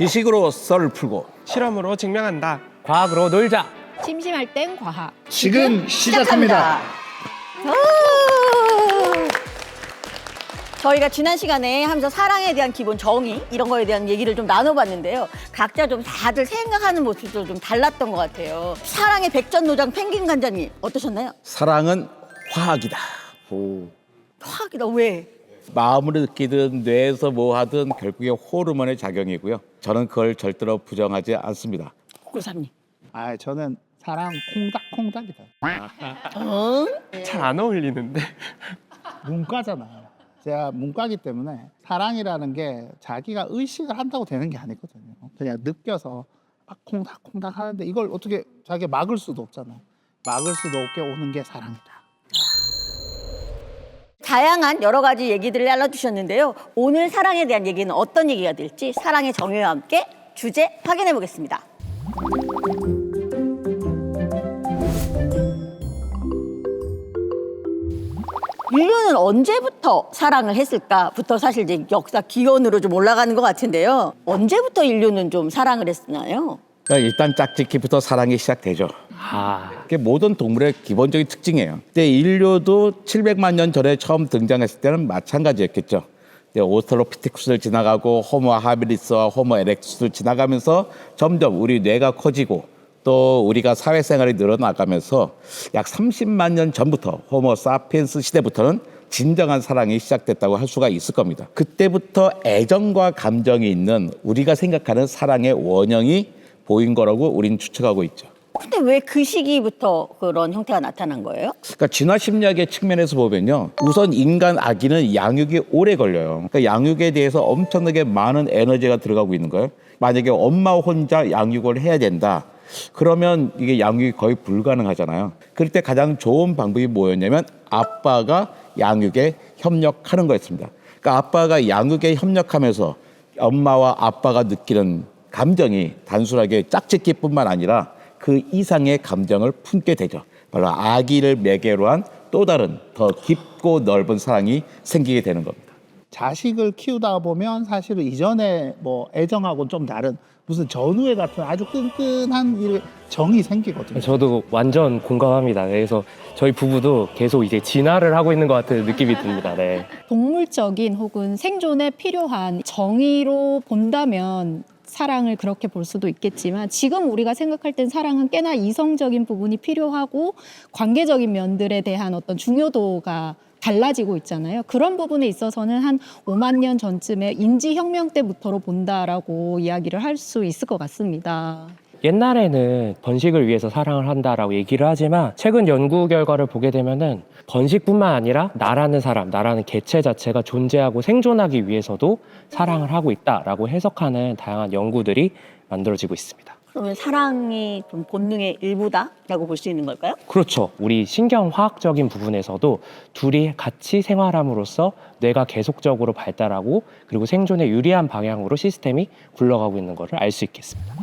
지식으로 썰을 풀고 실험으로 증명한다. 과학으로 놀자. 심심할 땐 과학. 지금 시작합니다. 오! 저희가 지난 시간에 하면서 사랑에 대한 기본 정의 이런 거에 대한 얘기를 좀 나눠봤는데요. 각자 좀 다들 생각하는 모습도 좀 달랐던 것 같아요. 사랑의 백전노장 펭귄 간장님 어떠셨나요? 사랑은 화학이다. 오. 화학이다 왜? 마음으로 느끼든 뇌에서 뭐 하든 결국에 호르몬의 작용이고요. 저는 그걸 절대로 부정하지 않습니다. 고삼님. 아, 저는 사랑 콩닥콩닥이다. 어? 잘 안 어울리는데. 문과잖아요. 제가 문과기 때문에 사랑이라는 게 자기가 의식을 한다고 되는 게 아니거든요. 그냥 느껴서 막 콩닥콩닥 하는데 이걸 어떻게 자기가 막을 수도 없잖아요. 막을 수도 없게 오는 게 사랑이다. 다양한 여러 가지 얘기들을 알려주셨는데요. 오늘 사랑에 대한 얘기는 어떤 얘기가 될지 사랑의 정의와 함께 주제 확인해 보겠습니다. 인류는 언제부터 사랑을 했을까부터 사실 이제 역사 기원으로 좀 올라가는 것 같은데요. 언제부터 인류는 좀 사랑을 했나요? 일단 짝짓기부터 사랑이 시작되죠. 아, 그게 모든 동물의 기본적인 특징이에요. 근데 인류도 700만 년 전에 처음 등장했을 때는 마찬가지였겠죠. 근데 오스트로피테쿠스를 지나가고 호모 하비리스와 호모 에렉투스를 지나가면서 점점 우리 뇌가 커지고 또 우리가 사회생활이 늘어나가면서 약 30만 년 전부터 호모 사피엔스 시대부터는 진정한 사랑이 시작됐다고 할 수가 있을 겁니다. 그때부터 애정과 감정이 있는 우리가 생각하는 사랑의 원형이 보인 거라고 우리는 추측하고 있죠. 근데 왜 그 시기부터 그런 형태가 나타난 거예요? 그러니까 진화 심리학의 측면에서 보면요. 우선 인간 아기는 양육이 오래 걸려요. 그러니까 양육에 대해서 엄청나게 많은 에너지가 들어가고 있는 거예요. 만약에 엄마 혼자 양육을 해야 된다. 그러면 이게 양육이 거의 불가능하잖아요. 그럴 때 가장 좋은 방법이 뭐였냐면 아빠가 양육에 협력하는 거였습니다. 그러니까 아빠가 양육에 협력하면서 엄마와 아빠가 느끼는 감정이 단순하게 짝짓기뿐만 아니라 그 이상의 감정을 품게 되죠. 바로 아기를 매개로 한 또 다른 더 깊고 넓은 사랑이 생기게 되는 겁니다. 자식을 키우다 보면 사실은 이전에 뭐 애정하고 좀 다른 무슨 전우애 같은 아주 끈끈한 일 정이 생기거든요. 저도 완전 공감합니다. 그래서 저희 부부도 계속 이제 진화를 하고 있는 것 같은 느낌이 듭니다. 네. 동물적인 혹은 생존에 필요한 정의로 본다면 사랑을 그렇게 볼 수도 있겠지만 지금 우리가 생각할 땐 사랑은 꽤나 이성적인 부분이 필요하고 관계적인 면들에 대한 어떤 중요도가 달라지고 있잖아요. 그런 부분에 있어서는 한 5만 년 전쯤에 인지혁명 때부터로 본다라고 이야기를 할 수 있을 것 같습니다. 옛날에는 번식을 위해서 사랑을 한다라고 얘기를 하지만 최근 연구 결과를 보게 되면은 번식뿐만 아니라 나라는 사람, 나라는 개체 자체가 존재하고 생존하기 위해서도 사랑을 하고 있다라고 해석하는 다양한 연구들이 만들어지고 있습니다. 그러면 사랑이 좀 본능의 일부다라고 볼 수 있는 걸까요? 그렇죠. 우리 신경화학적인 부분에서도 둘이 같이 생활함으로써 뇌가 계속적으로 발달하고 그리고 생존에 유리한 방향으로 시스템이 굴러가고 있는 것을 알 수 있겠습니다.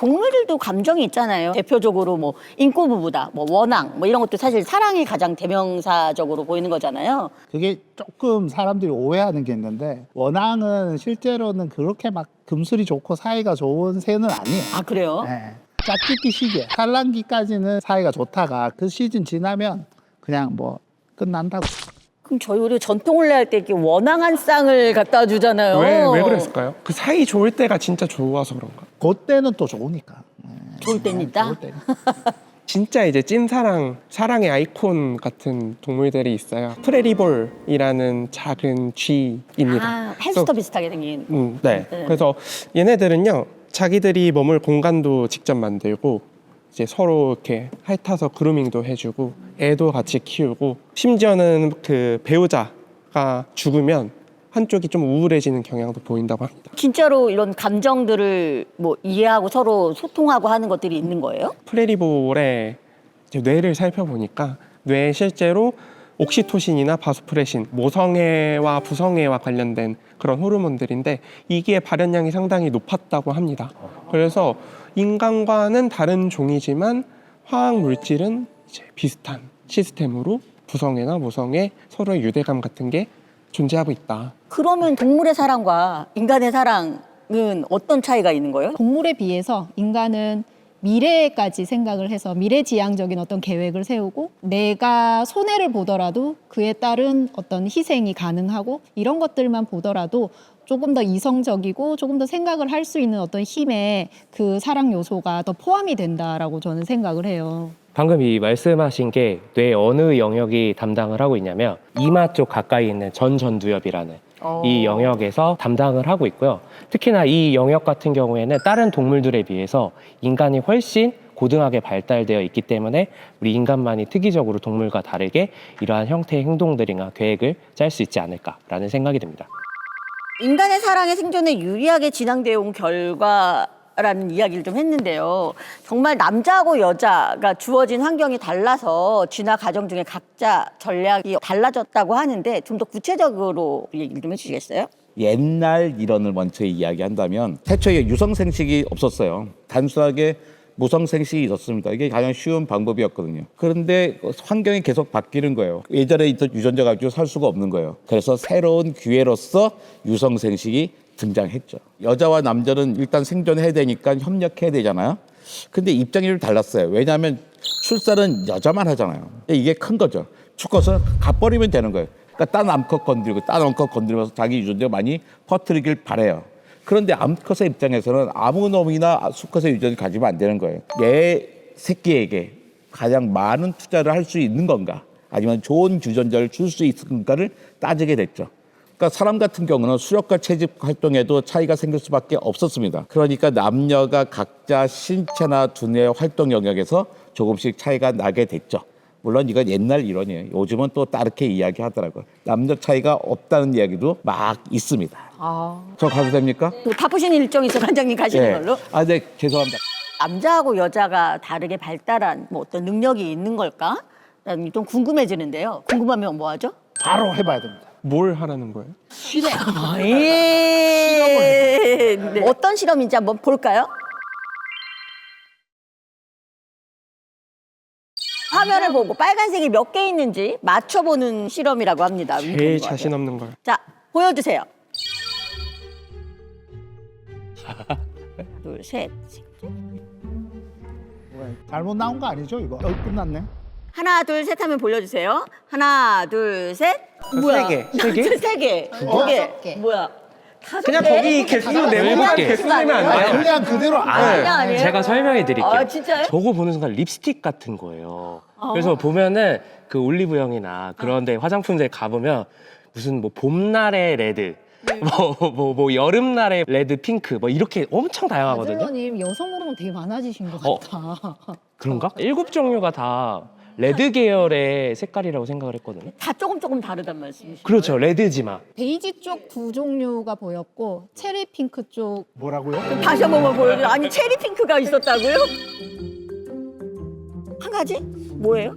동물들도 감정이 있잖아요. 대표적으로 뭐 인꼬 부부다, 뭐 원앙, 뭐 이런 것도 사실 사랑이 가장 대명사적으로 보이는 거잖아요. 그게 조금 사람들이 오해하는 게 있는데 원앙은 실제로는 그렇게 막 금술이 좋고 사이가 좋은 새는 아니에요. 아 그래요? 네. 짝짓기 시기에 산란기까지는 사이가 좋다가 그 시즌 지나면 그냥 뭐 끝난다고. 그럼 저희 우리 전통혼례 할때 이렇게 원앙한 쌍을 갖다 주잖아요. 왜, 왜 그랬을까요? 그 사이 좋을 때가 진짜 좋아서 그런가? 그때는 또 좋으니까. 네. 좋을 때는 있다. 좋을 때는. 진짜 이제 찐사랑, 사랑의 아이콘 같은 동물들이 있어요. 프레리볼이라는 작은 쥐입니다. 아 햄스터 비슷하게 생긴. 음, 네. 네. 그래서 얘네들은요, 자기들이 머물 공간도 직접 만들고, 이제 서로 이렇게 핥아서 그루밍도 해주고, 애도 같이 키우고, 심지어는 그 배우자가 죽으면 한쪽이 좀 우울해지는 경향도 보인다고 합니다. 진짜로 이런 감정들을 뭐 이해하고 서로 소통하고 하는 것들이 있는 거예요? 프레리볼의 이제 뇌를 살펴보니까 뇌에 실제로 옥시토신이나 바소프레신, 모성애와 부성애와 관련된 그런 호르몬들인데 이게 발현량이 상당히 높았다고 합니다. 그래서 인간과는 다른 종이지만 화학 물질은 이제 비슷한 시스템으로 부성애나 모성애, 서로의 유대감 같은 게 존재하고 있다. 그러면 동물의 사랑과 인간의 사랑은 어떤 차이가 있는 거예요? 동물에 비해서 인간은 미래까지 생각을 해서 미래지향적인 어떤 계획을 세우고 내가 손해를 보더라도 그에 따른 어떤 희생이 가능하고 이런 것들만 보더라도 조금 더 이성적이고 조금 더 생각을 할 수 있는 어떤 힘에 그 사랑 요소가 더 포함이 된다라고 저는 생각을 해요. 방금 이 말씀하신 게 뇌 어느 영역이 담당을 하고 있냐면 이마 쪽 가까이 있는 전전두엽이라는 이 영역에서 담당을 하고 있고요. 특히나 이 영역 같은 경우에는 다른 동물들에 비해서 인간이 훨씬 고등하게 발달되어 있기 때문에 우리 인간만이 특이적으로 동물과 다르게 이러한 형태의 행동들이나 계획을 짤 수 있지 않을까라는 생각이 듭니다. 인간의 사랑의 생존에 유리하게 진행되어 온 결과라는 이야기를 좀 했는데요. 정말 남자하고 여자가 주어진 환경이 달라서 진화 과정 중에 각자 전략이 달라졌다고 하는데 좀 더 구체적으로 얘기를 좀 해주시겠어요? 옛날 이론을 먼저 이야기한다면 태초에 유성생식이 없었어요. 단순하게 무성생식이 있었습니다. 이게 가장 쉬운 방법이었거든요. 그런데 환경이 계속 바뀌는 거예요. 예전에 있던 유전자 가지고 살 수가 없는 거예요. 그래서 새로운 기회로서 유성생식이 등장했죠. 여자와 남자는 일단 생존해야 되니까 협력해야 되잖아요. 근데 입장이 좀 달랐어요. 왜냐하면 출산은 여자만 하잖아요. 이게 큰 거죠. 죽어서 가버리면 되는 거예요. 그러니까 딴 암컷 건드리고 딴 암컷 건드리면서 자기 유전자 많이 퍼뜨리길 바래요. 그런데 암컷의 입장에서는 아무 놈이나 수컷의 유전을 가지면 안 되는 거예요. 내 새끼에게 가장 많은 투자를 할 수 있는 건가? 아니면 좋은 유전자를 줄 수 있을까를 따지게 됐죠. 그러니까 사람 같은 경우는 수렵과 채집 활동에도 차이가 생길 수밖에 없었습니다. 그러니까 남녀가 각자 신체나 두뇌 활동 영역에서 조금씩 차이가 나게 됐죠. 물론 이건 옛날 이론이에요. 요즘은 또 다르게 이야기하더라고요. 남녀 차이가 없다는 이야기도 막 있습니다. 저 가도 됩니까? 또 바쁘신 일정이 있어 관장님 가시는 예. 걸로. 아, 네, 죄송합니다. 남자하고 여자가 다르게 발달한 뭐 어떤 능력이 있는 걸까? 게좀 궁금해지는데요. 궁금하면 뭐 하죠? 바로 해봐야 됩니다. 뭘 하라는 거예요? 예. 네. 어떤 실험인지 한번 볼까요? 화면을 보고 빨간색이 몇 개 있는지 맞춰보는 실험이라고 합니다. 제일 자신 없는 걸. 자, 보여주세요. 둘, 셋. 왜, 잘못 나온 거 아니죠 이거? 어, 끝났네. 하나, 둘, 셋 하면 보여주세요. 하나, 둘, 셋. 뭐야? 세 개. 세 개? 세 개. 두 개. 뭐야? 다섯 그냥 개? 거기 개수 일곱 네모만 개. 개수 내면 안 아, 돼요? 그냥 그대로 아니, 해. 아니에요? 제가 설명해 드릴게요. 아, 진짜요? 저거 보는 순간 립스틱 같은 거예요. 그래서 보면은 그 올리브영이나 그런데 화장품들 가보면 무슨 뭐 봄날의 레드, 뭐 뭐 뭐 여름날의 레드 핑크 뭐 이렇게 엄청 다양하거든요. 아들러님 여성 호르몬 되게 많아지신 것 어. 같아. 그런가? 일곱 종류가 다 레드 계열의 색깔이라고 생각을 했거든요. 다 조금 조금 다르단 말씀이시죠? 그렇죠, 레드지만. 베이지 쪽 두 종류가 보였고 체리 핑크 쪽 뭐라고요? 다시 한 번만 보여줘요. 아니 체리 핑크가 있었다고요? 한 가지? 뭐예요?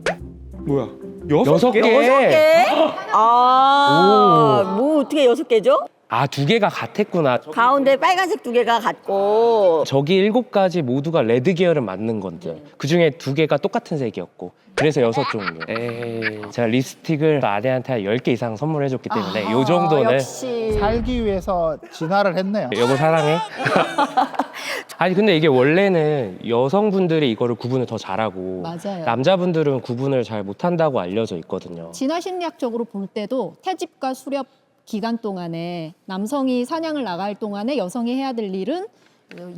뭐야? 여섯? 개? 여섯 개? 아, 뭐 어떻게 여섯 개죠? 아, 두 개가 같았구나. 가운데 빨간색 두 개가 같고 저기 일곱 가지 모두가 레드 계열은 맞는 건데 그 중에 두 개가 똑같은 색이었고 그래서 여섯 종류. 에이, 제가 립스틱을 아내한테 한 10개 이상 선물해줬기 때문에 요 정도는 아, 역시 살기 위해서 진화를 했네요. 여보 사랑해. 아니 근데 이게 원래는 여성분들이 이거를 구분을 더 잘하고 맞아요. 남자분들은 구분을 잘 못한다고 알려져 있거든요. 진화 심리학적으로 볼 때도 태집과 수렵 기간 동안에 남성이 사냥을 나갈 동안에 여성이 해야 될 일은 어,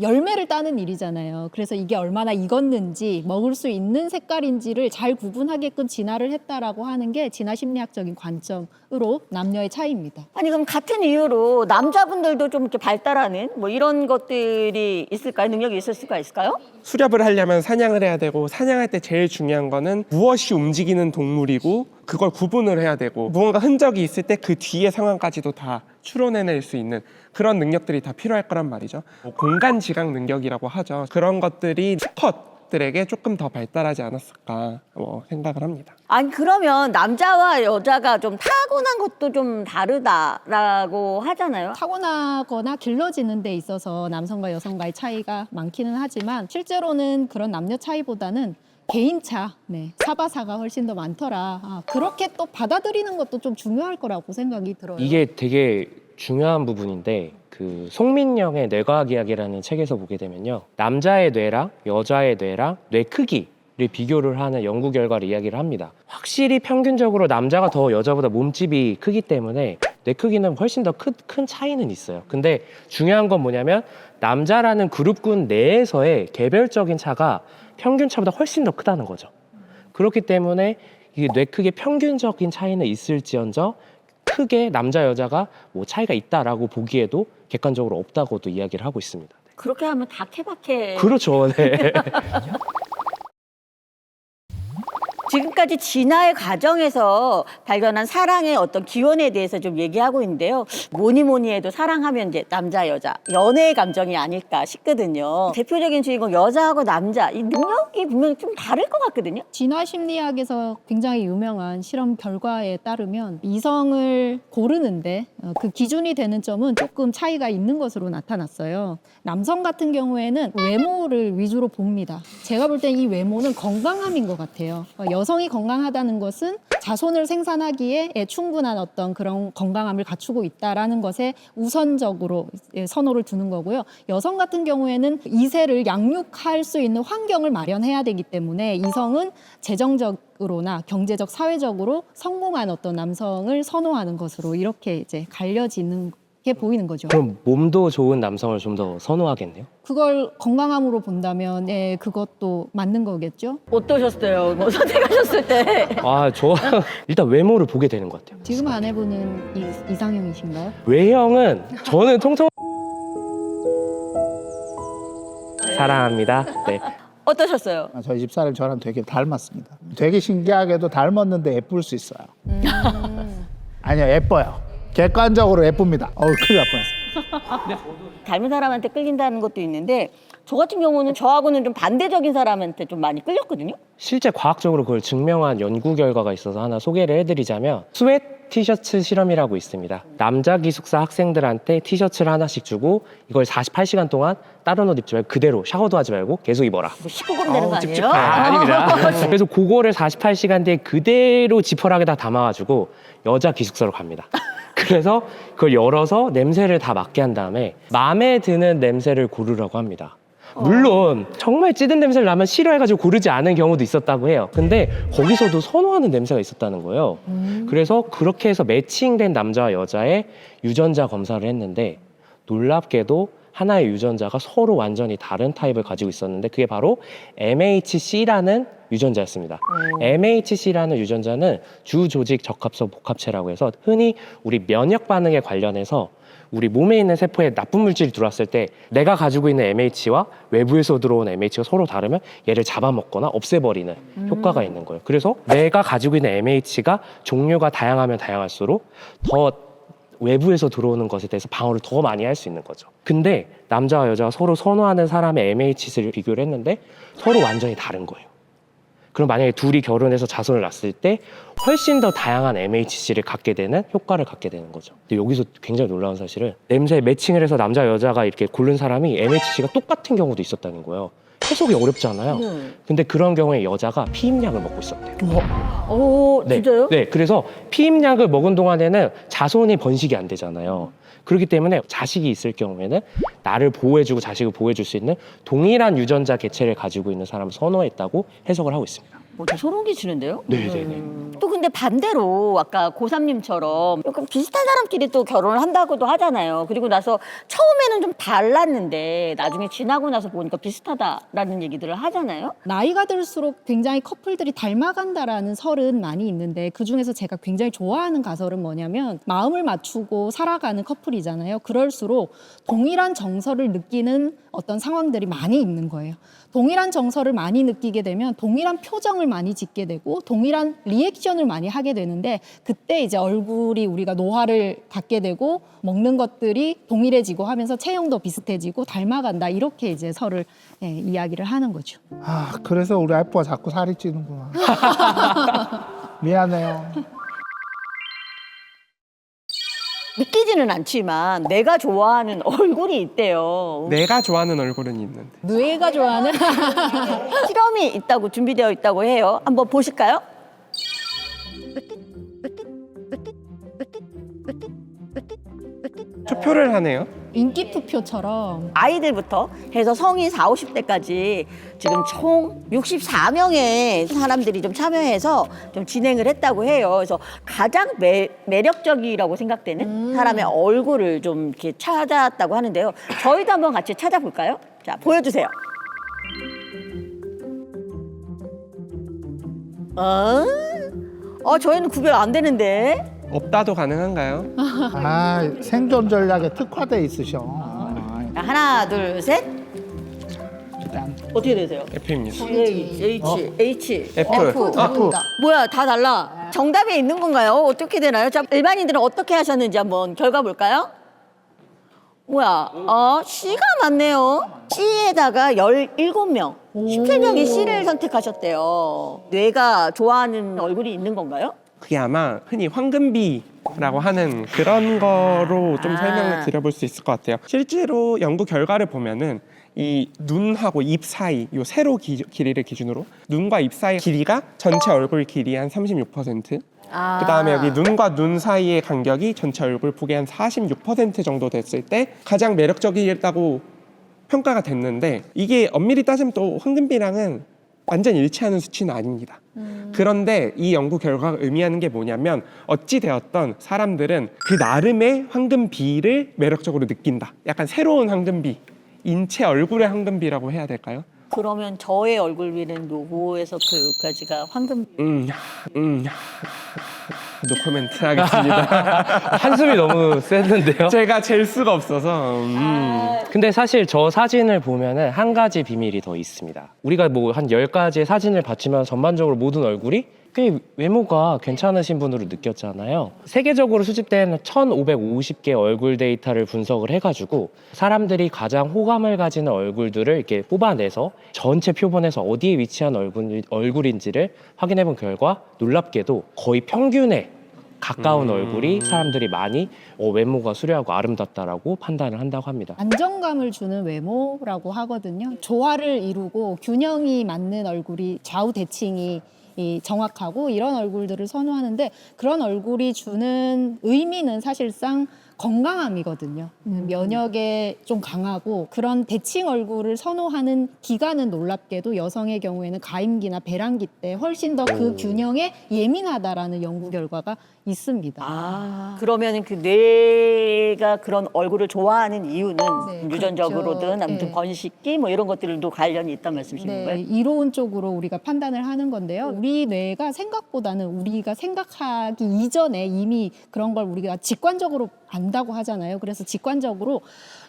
열매를 따는 일이잖아요. 그래서 이게 얼마나 익었는지 먹을 수 있는 색깔인지를 잘 구분하게끔 진화를 했다라고 하는 게 진화 심리학적인 관점으로 남녀의 차이입니다. 아니 그럼 같은 이유로 남자분들도 좀 이렇게 발달하는 뭐 이런 것들이 있을까요? 능력이 있을 수가 있을까요? 수렵을 하려면 사냥을 해야 되고 사냥할 때 제일 중요한 거는 무엇이 움직이는 동물이고 그걸 구분을 해야 되고 무언가 흔적이 있을 때 그 뒤의 상황까지도 다 추론해낼 수 있는 그런 능력들이 다 필요할 거란 말이죠. 뭐 공간 지각 능력이라고 하죠. 그런 것들이 수컷들에게 조금 더 발달하지 않았을까 뭐 생각을 합니다. 아니 그러면 남자와 여자가 좀 타고난 것도 좀 다르다라고 하잖아요. 타고나거나 길러지는 데 있어서 남성과 여성과의 차이가 많기는 하지만 실제로는 그런 남녀 차이보다는 개인차, 네, 사바사가 훨씬 더 많더라. 아, 그렇게 또 받아들이는 것도 좀 중요할 거라고 생각이 들어요. 이게 되게 중요한 부분인데 그 송민영의 뇌과학 이야기라는 책에서 보게 되면요. 남자의 뇌랑 여자의 뇌랑 뇌 크기 를 비교를 하는 연구 결과를 이야기를 합니다. 확실히 평균적으로 남자가 더 여자보다 몸집이 크기 때문에 뇌 크기는 훨씬 더 큰 차이는 있어요. 근데 중요한 건 뭐냐면 남자라는 그룹군 내에서의 개별적인 차가 평균 차보다 훨씬 더 크다는 거죠. 그렇기 때문에 이게 뇌 크기의 평균적인 차이는 있을지언정 크게 남자 여자가 뭐 차이가 있다라고 보기에도 객관적으로 없다고도 이야기를 하고 있습니다. 그렇게 하면 다 케바케. 그렇죠. 네. 지금까지 진화의 과정에서 발견한 사랑의 어떤 기원에 대해서 좀 얘기하고 있는데요. 뭐니 뭐니 해도 사랑하면 이제 남자 여자 연애의 감정이 아닐까 싶거든요. 대표적인 주인공 여자하고 남자 이 능력이 분명히 좀 다를 것 같거든요. 진화 심리학에서 굉장히 유명한 실험 결과에 따르면 이성을 고르는데 어, 그 기준이 되는 점은 조금 차이가 있는 것으로 나타났어요. 남성 같은 경우에는 외모를 위주로 봅니다. 제가 볼 땐 이 외모는 건강함인 것 같아요. 어, 여성이 건강하다는 것은 자손을 생산하기에 충분한 어떤 그런 건강함을 갖추고 있다라는 것에 우선적으로 예, 선호를 두는 거고요. 여성 같은 경우에는 이세를 양육할 수 있는 환경을 마련해야 되기 때문에 이성은 재정적으로나 경제적, 사회적으로 성공한 어떤 남성을 선호하는 것으로 이렇게 이제 갈려지는 게 보이는 거죠. 그럼 몸도 좋은 남성을 좀 더 선호하겠네요. 그걸 건강함으로 본다면 예, 그것도 맞는 거겠죠. 어떠셨어요? 뭐 선택하셨을 때. 아, 저 일단 외모를 보게 되는 것 같아요. 지금 아내분은 이, 이상형이신가요? 외형은 저는 통통 사랑합니다. 네. 어떠셨어요? 아, 저희 집사람 저랑 되게 닮았습니다. 되게 신기하게도 닮았는데 예쁠 수 있어요. 아니요, 예뻐요. 객관적으로 예쁩니다. 어우, 큰일 날 뻔했어요. 닮은 사람한테 끌린다는 것도 있는데 저 같은 경우는 저하고는 좀 반대적인 사람한테 좀 많이 끌렸거든요. 실제 과학적으로 그걸 증명한 연구 결과가 있어서 하나 소개를 해드리자면 스웨트 티셔츠 실험이라고 있습니다. 남자 기숙사 학생들한테 티셔츠를 하나씩 주고 이걸 48시간 동안 다른 옷 입지 말고 그대로 샤워도 하지 말고 계속 입어라. 뭐 19금 되는 거 아니에요? 아, 아닙니다. 그래서 그거를 48시간 뒤에 그대로 지퍼락에다 담아가지고 여자 기숙사로 갑니다. 그래서 그걸 열어서 냄새를 다 맡게 한 다음에 마음에 드는 냄새를 고르라고 합니다. 물론 정말 찌든 냄새를 나면 싫어해가지고 고르지 않은 경우도 있었다고 해요. 근데 거기서도 선호하는 냄새가 있었다는 거예요. 그래서 그렇게 해서 매칭된 남자와 여자의 유전자 검사를 했는데 놀랍게도 하나의 유전자가 서로 완전히 다른 타입을 가지고 있었는데 그게 바로 MHC라는 유전자였습니다. MHC라는 유전자는 주조직 적합성 복합체라고 해서 흔히 우리 면역 반응에 관련해서 우리 몸에 있는 세포에 나쁜 물질이 들어왔을 때 내가 가지고 있는 MH와 외부에서 들어온 MH가 서로 다르면 얘를 잡아먹거나 없애버리는 효과가 있는 거예요. 그래서 내가 가지고 있는 MH가 종류가 다양하면 다양할수록 더 외부에서 들어오는 것에 대해서 방어를 더 많이 할 수 있는 거죠. 근데 남자와 여자가 서로 선호하는 사람의 MH를 비교를 했는데 서로 완전히 다른 거예요. 그럼 만약에 둘이 결혼해서 자손을 낳았을 때 훨씬 더 다양한 MHC를 갖게 되는 효과를 갖게 되는 거죠. 근데 여기서 굉장히 놀라운 사실은 냄새 매칭을 해서 남자 여자가 이렇게 고른 사람이 MHC가 똑같은 경우도 있었다는 거예요. 해석이 어렵잖아요. 네. 근데 그런 경우에 여자가 피임약을 먹고 있었대요. 오, 네. 진짜요? 네, 그래서 피임약을 먹은 동안에는 자손이 번식이 안 되잖아요. 그렇기 때문에 자식이 있을 경우에는 나를 보호해주고 자식을 보호해줄 수 있는 동일한 유전자 개체를 가지고 있는 사람을 선호했다고 해석을 하고 있습니다. 뭐, 저 소름 끼치는데요? 네, 네, 네. 음. 또 근데 반대로 아까 고삼님처럼 조금 비슷한 사람끼리 또 결혼을 한다고도 하잖아요. 그리고 나서 처음에는 좀 달랐는데 나중에 지나고 나서 보니까 비슷하다라는 얘기들을 하잖아요. 나이가 들수록 굉장히 커플들이 닮아간다라는 설은 많이 있는데 그 중에서 제가 굉장히 좋아하는 가설은 뭐냐면 마음을 맞추고 살아가는 커플이잖아요. 그럴수록 동일한 정서를 느끼는 어떤 상황들이 많이 있는 거예요. 동일한 정서를 많이 느끼게 되면 동일한 표정을 많이 짓게 되고 동일한 리액션을 많이 하게 되는데 그때 이제 얼굴이 우리가 노화를 갖게 되고 먹는 것들이 동일해지고 하면서 체형도 비슷해지고 닮아간다 이렇게 이제 설을 예, 이야기를 하는 거죠. 아, 그래서 우리 아빠가 자꾸 살이 찌는구나. 미안해요. 느끼지는 않지만 내가 좋아하는 얼굴이 있대요. 내가 좋아하는 얼굴은 있는데. 뇌가 좋아하는 실험이 있다고 준비되어 있다고 해요. 한번 보실까요? 투표를 하네요. 인기 투표처럼 아이들부터 해서 성인 4, 50대까지 지금 총 64명의 사람들이 좀 참여해서 좀 진행을 했다고 해요. 그래서 가장 매, 매력적이라고 생각되는 사람의 얼굴을 좀 이렇게 찾았다고 하는데요. 저희도 한번 같이 찾아볼까요? 자, 보여주세요. 어? 어, 저희는 구별 안 되는데. 없다도 가능한가요? 아 생존 전략에 특화돼 있으셔. 아, 자, 하나, 둘, 셋. 일단 어떻게 되세요? F입니다. H, H, H. F. F 아, F 뭐야 다 달라 정답이 있는 건가요 어떻게 되나요 자 일반인들은 어떻게 하셨는지 한번 결과 볼까요 뭐야 어 C가 맞네요 C에다가 17명 17명이 C를 선택하셨대요 뇌가 좋아하는 얼굴이 있는 건가요 그게 아마 흔히 황금비라고 하는 그런 거로 좀 아. 설명을 드려볼 수 있을 것 같아요. 실제로 연구 결과를 보면은 이 눈하고 입 사이 요 세로 기, 길이를 기준으로 눈과 입 사이 길이가 전체 얼굴 길이 한 36%. 아. 그다음에 여기 눈과 눈 사이의 간격이 전체 얼굴 폭의 한 46% 정도 됐을 때 가장 매력적이다고 평가가 됐는데 이게 엄밀히 따지면 또 황금비랑은 완전 일치하는 수치는 아닙니다. 그런데 이 연구 결과가 의미하는 게 뭐냐면 어찌 되었던 사람들은 그 나름의 황금비를 매력적으로 느낀다. 약간 새로운 황금비, 인체 얼굴의 황금비라고 해야 될까요? 그러면 저의 얼굴 위는 요거에서 그까지가 황금 음, 음, 노코멘트 하겠습니다. 한숨이 너무 셌는데요. 제가 잴 수가 없어서. 음. 근데 사실 저 사진을 보면은 한 가지 비밀이 더 있습니다. 우리가 뭐 한 열가지의 사진을 봤지만 전반적으로 모든 얼굴이 꽤 외모가 괜찮으신 분으로 느꼈잖아요. 세계적으로 수집된 1,550개 얼굴 데이터를 분석을 해가지고 사람들이 가장 호감을 가지는 얼굴들을 이렇게 뽑아내서 전체 표본에서 어디에 위치한 얼굴, 얼굴인지를 확인해 본 결과 놀랍게도 거의 평균에 가까운 음. 얼굴이 사람들이 많이 어, 외모가 수려하고 아름답다라고 판단을 한다고 합니다. 안정감을 주는 외모라고 하거든요. 조화를 이루고 균형이 맞는 얼굴이 좌우 대칭이 이 정확하고 이런 얼굴들을 선호하는데 그런 얼굴이 주는 의미는 사실상 건강함이거든요. 면역에 좀 강하고 그런 대칭 얼굴을 선호하는 기간은 놀랍게도 여성의 경우에는 가임기나 배란기 때 훨씬 더 그 균형에 예민하다라는 연구 결과가 있습니다. 아 그러면 그 뇌가 그런 얼굴을 좋아하는 이유는 네, 유전적으로든 그렇죠. 아무튼 네. 번식기 뭐 이런 것들도 관련이 있다는 말씀이신 네, 거예요? 이로운 쪽으로 우리가 판단을 하는 건데요. 우리 뇌가 생각보다는 우리가 생각하기 이전에 이미 그런 걸 우리가 직관적으로 안다고 하잖아요. 그래서 직관적으로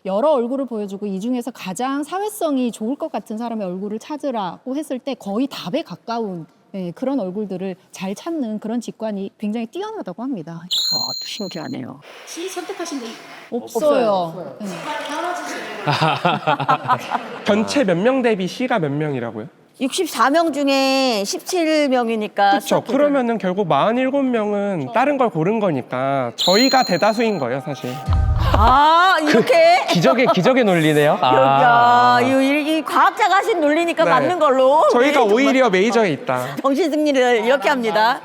여러 얼굴을 보여주고 이 중에서 가장 사회성이 좋을 것 같은 사람의 얼굴을 찾으라고 했을 때 거의 답에 가까운 예, 그런 얼굴들을 잘 찾는 그런 직관이 굉장히 뛰어나다고 합니다. 아, 또 신기하네요. 없어요. 네. 전체 몇 명 대비 C가 몇 명이라고요? 64명 중에 17명이니까 그렇죠. 그러면은 결국 47명은 다른 걸 고른 거니까 저희가 대다수인 거예요, 사실. 아 이렇게 기적의 기적의 논리네요. 야, 이, 이 과학자가 하신 논리니까 네. 맞는 걸로 저희가 네, 정말 오히려 메이저에 있다. 정신 승리를 이렇게 합니다.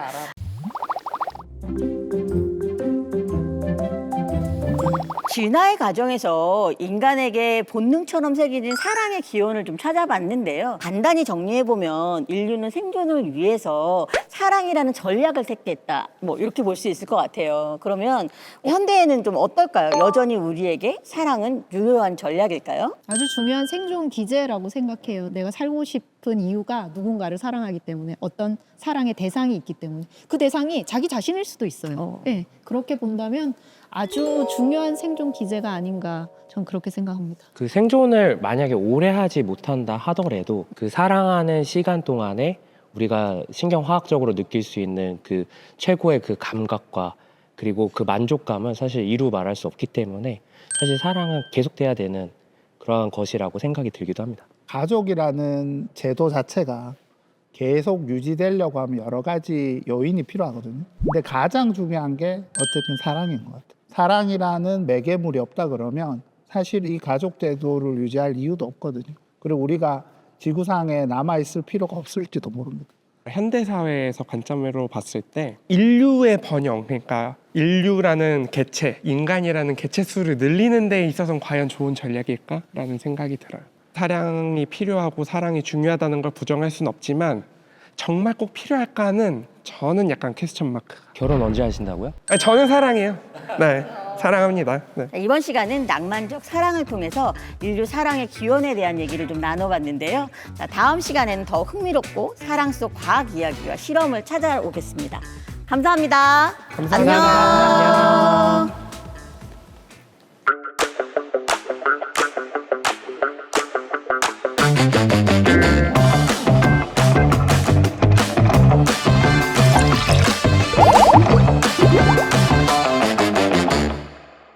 진화의 과정에서 인간에게 본능처럼 새겨진 사랑의 기원을 좀 찾아봤는데요. 간단히 정리해보면 인류는 생존을 위해서 사랑이라는 전략을 택했다. 뭐 이렇게 볼 수 있을 것 같아요. 그러면 현대에는 좀 어떨까요? 여전히 우리에게 사랑은 유효한 전략일까요? 아주 중요한 생존 기제라고 생각해요. 내가 살고 싶은 이유가 누군가를 사랑하기 때문에 어떤 사랑의 대상이 있기 때문에 그 대상이 자기 자신일 수도 있어요. 어. 네, 그렇게 본다면 아주 중요한 생존 기제가 아닌가 전 그렇게 생각합니다. 그 생존을 만약에 오래 하지 못한다 하더라도 그 사랑하는 시간 동안에 우리가 신경화학적으로 느낄 수 있는 그 최고의 그 감각과 그리고 그 만족감은 사실 이루 말할 수 없기 때문에 사실 사랑은 계속돼야 되는 그러한 것이라고 생각이 들기도 합니다. 가족이라는 제도 자체가 계속 유지되려고 하면 여러 가지 요인이 필요하거든요. 근데 가장 중요한 게 어쨌든 사랑인 것 같아요. 사랑이라는 매개물이 없다 그러면 사실 이 가족 제도를 유지할 이유도 없거든요. 그리고 우리가 지구상에 남아 있을 필요가 없을지도 모릅니다. 현대 사회에서 관점으로 봤을 때 인류의 번영 그러니까 인류라는 개체 인간이라는 개체 수를 늘리는 데 있어서는 과연 좋은 전략일까라는 생각이 들어요. 사랑이 필요하고 사랑이 중요하다는 걸 부정할 수는 없지만 정말 꼭 필요할까는 저는 약간 퀘스천 마크. 결혼 언제 하신다고요? 아니, 저는 사랑해요. 네, 사랑합니다. 네. 자, 이번 시간은 낭만적 사랑을 통해서 인류 사랑의 기원에 대한 얘기를 좀 나눠봤는데요. 자, 다음 시간에는 더 흥미롭고 사랑 속 과학 이야기와 실험을 찾아오겠습니다. 감사합니다. 감사합니다. 안녕. 안녕.